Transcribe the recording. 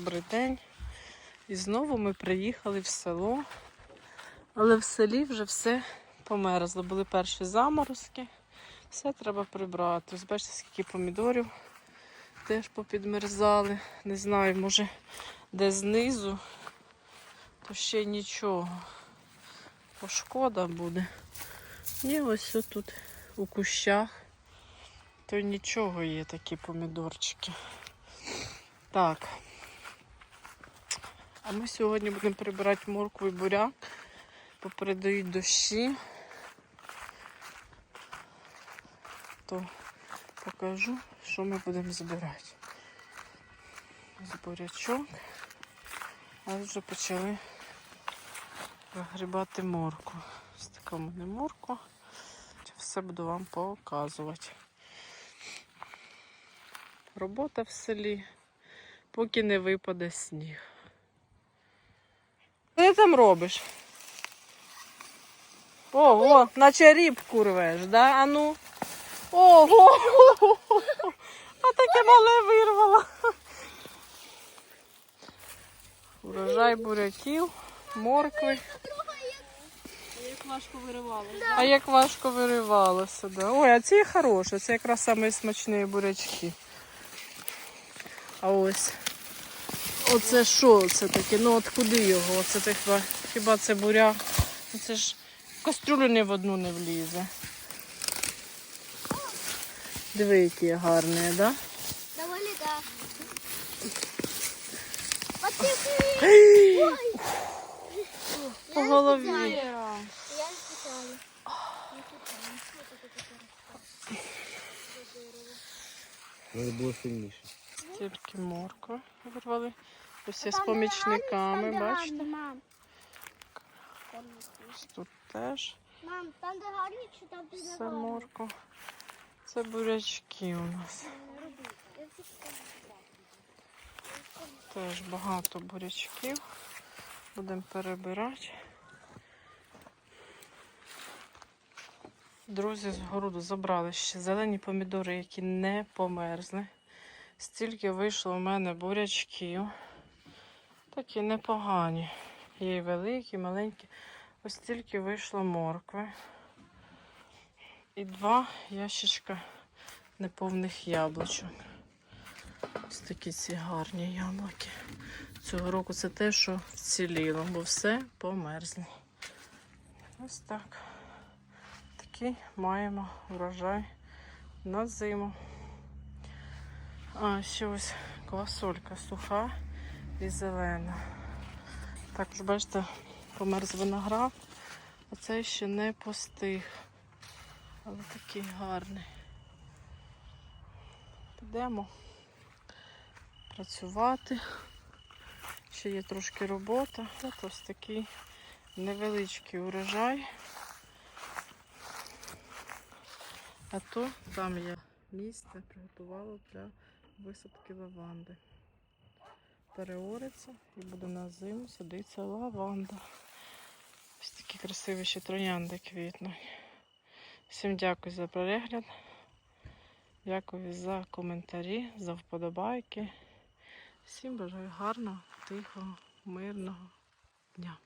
Добрий день. І знову ми приїхали в село. Але в селі вже все померзло. Були перші заморозки. Все треба прибрати. Ось скільки помідорів теж попідмерзали. Не знаю, може де знизу, то ще нічого. Бо шкода буде. Ні, ось тут у кущах. То нічого є такі помідорчики. Так. А ми сьогодні будемо прибирати моркву і буряк. Попередають дощі. То покажу, що ми будемо збирати. Ось бурячок. А вже почали вигрібати морку. Ось така в мене морква. Все буду вам показувати. Робота в селі, поки не випаде сніг. Що ти там робиш? Ого, наче рібку рвеш, да? А ну. Ого! А таке мале вирвало. Урожай буряків, моркви. Як важко виривалося. А як важко виривалося, да. Ой, а ці хороші, це якраз самі бурячки. А ось. Оце що це таке? Ну от куди його? Оце ти хіба, хіба це буряк? Ну, Це ж кастрюлю ні в одну не влізе. Диви, які гарні, так? Да? Доволі так. Потихи! По голові. Я не спеціально. Треба було сильніше. Тільки моркви вирвали. Ось я з помічниками, бачите? Ось тут теж. мам, там де гарні чи там де Це морква. Це бурячки у нас. Теж багато бурячків. Будемо перебирати. Друзі, з городу забрали ще зелені помідори, які не померзли. Стільки вийшло у мене бурячків. Такі непогані. Є і великі, і маленькі. Ось стільки вийшло моркви. І два ящичка неповних яблучок. Ось такі ці гарні яблуки. Цього року це те, що вціліло, бо все померзло. Ось так. Такий маємо урожай на зиму. А, ще ось квасолька суха і зелена. Також, бачите, померз виноград, а цей ще не постиг. Але такий гарний. Підемо працювати. Ще є трошки робота. От ось такий невеличкий урожай. А то там я місце приготувала для висадки лаванди. Переориться і буде на зиму садиться лаванда. Ось такі красиві ще троянди квітнуть. Всім дякую за перегляд. Дякую за коментарі, за вподобайки. Всім бажаю гарного, тихого, мирного дня.